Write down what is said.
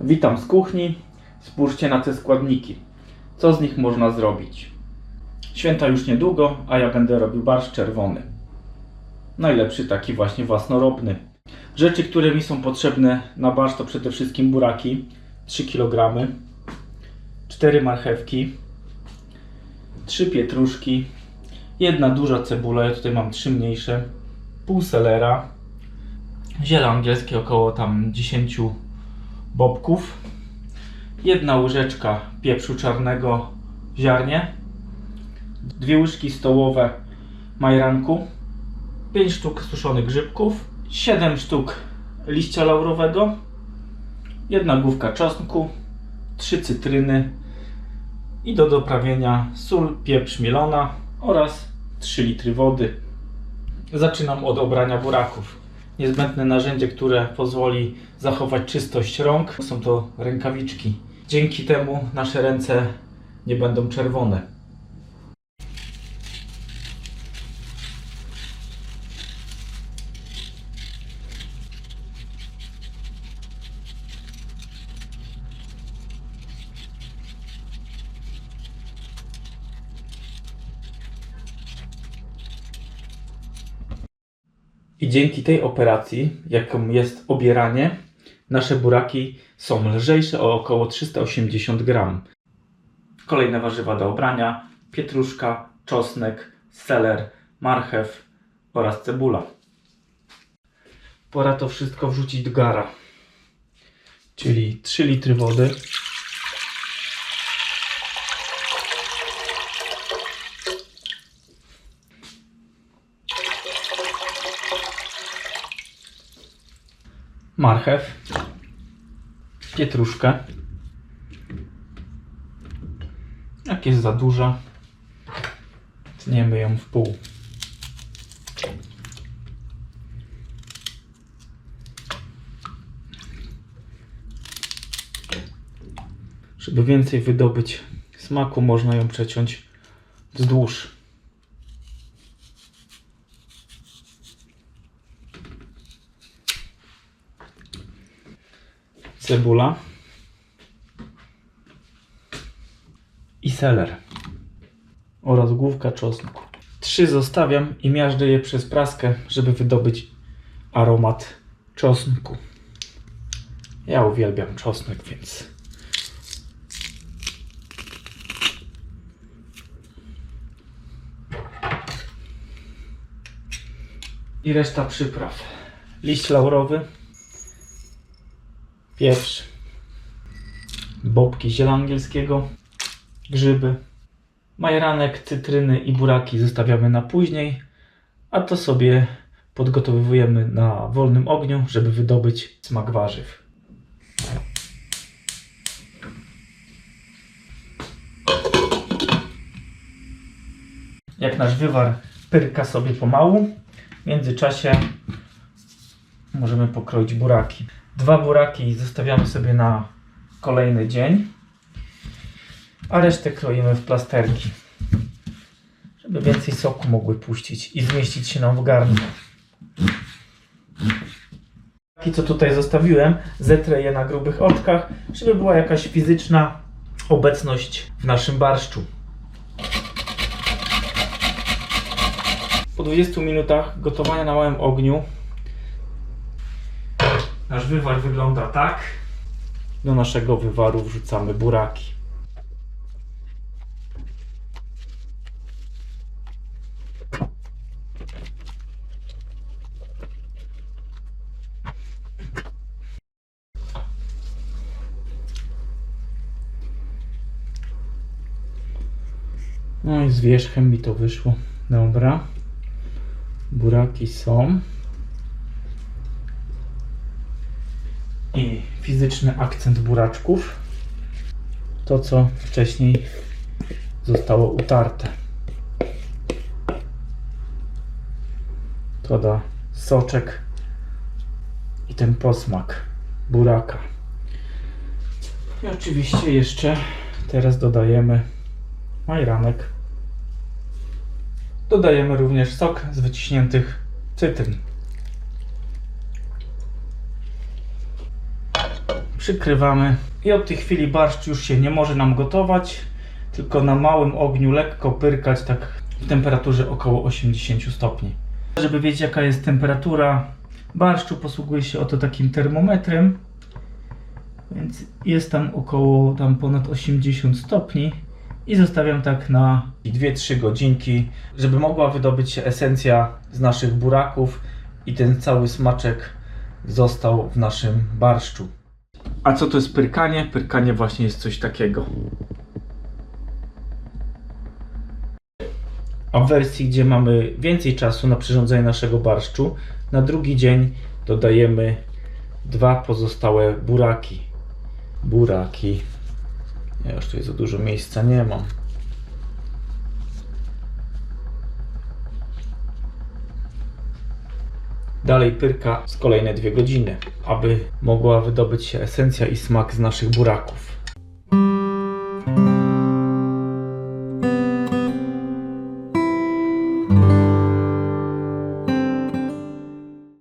Witam z kuchni. Spójrzcie na te składniki. Co z nich można zrobić? Święta już niedługo, a ja będę robił barszcz czerwony. Najlepszy taki właśnie własnorobny. Rzeczy, które mi są potrzebne na barszcz to przede wszystkim buraki 3 kg, 4 marchewki, 3 pietruszki, jedna duża cebula, ja tutaj mam 3 mniejsze, pół selera, ziele angielskie około tam 10 bobków, jedna łyżeczka pieprzu czarnego w ziarnie, dwie łyżki stołowe majranku, 5 sztuk suszonych grzybków, 7 sztuk liścia laurowego, jedna główka czosnku, 3 cytryny. I do doprawienia sól, pieprz mielona oraz 3 litry wody. Zaczynam od obrania buraków. Niezbędne narzędzie, które pozwoli zachować czystość rąk, są to rękawiczki. Dzięki temu nasze ręce nie będą czerwone. I dzięki tej operacji, jaką jest obieranie, nasze buraki są lżejsze o około 380 gram. Kolejne warzywa do obrania: pietruszka, czosnek, seler, marchew oraz cebula. Pora to wszystko wrzucić do gara. Czyli 3 litry wody. Marchew, pietruszkę. Jak jest za duża, tniemy ją w pół. Żeby więcej wydobyć smaku, można ją przeciąć wzdłuż. Cebula i seler oraz główka czosnku. Trzy zostawiam i miażdżę je przez praskę, żeby wydobyć aromat czosnku. Ja uwielbiam czosnek, więc i reszta przypraw. Liść laurowy, pieprz, bobki ziela angielskiego, grzyby, majeranek, cytryny i buraki zostawiamy na później, a to sobie podgotowujemy na wolnym ogniu, żeby wydobyć smak warzyw. Jak nasz wywar pyrka sobie pomału, w międzyczasie możemy pokroić buraki. Dwa buraki zostawiamy sobie na kolejny dzień, a resztę kroimy w plasterki, żeby więcej soku mogły puścić i zmieścić się nam w garnku. Buraki, co tutaj zostawiłem, zetrę je na grubych oczkach, żeby była jakaś fizyczna obecność w naszym barszczu. Po 20 minutach gotowania na małym ogniu Nasz wywar wygląda tak. Do naszego wywaru wrzucamy buraki. No i z wierzchem mi to wyszło. Dobra. Buraki są. I fizyczny akcent buraczków. To, co wcześniej zostało utarte. To da soczek i ten posmak buraka. I oczywiście jeszcze teraz dodajemy majranek. Dodajemy również sok z wyciśniętych cytryn. Przykrywamy i od tej chwili barszcz już się nie może nam gotować, tylko na małym ogniu lekko pyrkać tak w temperaturze około 80 stopni. Żeby wiedzieć jaka jest temperatura barszczu, posługuję się oto takim termometrem. Więc jest tam około tam ponad 80 stopni i zostawiam tak na 2-3 godzinki, żeby mogła wydobyć się esencja z naszych buraków i ten cały smaczek został w naszym barszczu. A co to jest pyrkanie? Pyrkanie właśnie jest coś takiego. A w wersji, gdzie mamy więcej czasu na przyrządzenie naszego barszczu, na drugi dzień dodajemy dwa pozostałe buraki. Buraki. Ja już tutaj za dużo miejsca nie mam. Dalej pyrka z kolejne dwie godziny, aby mogła wydobyć się esencja i smak z naszych buraków.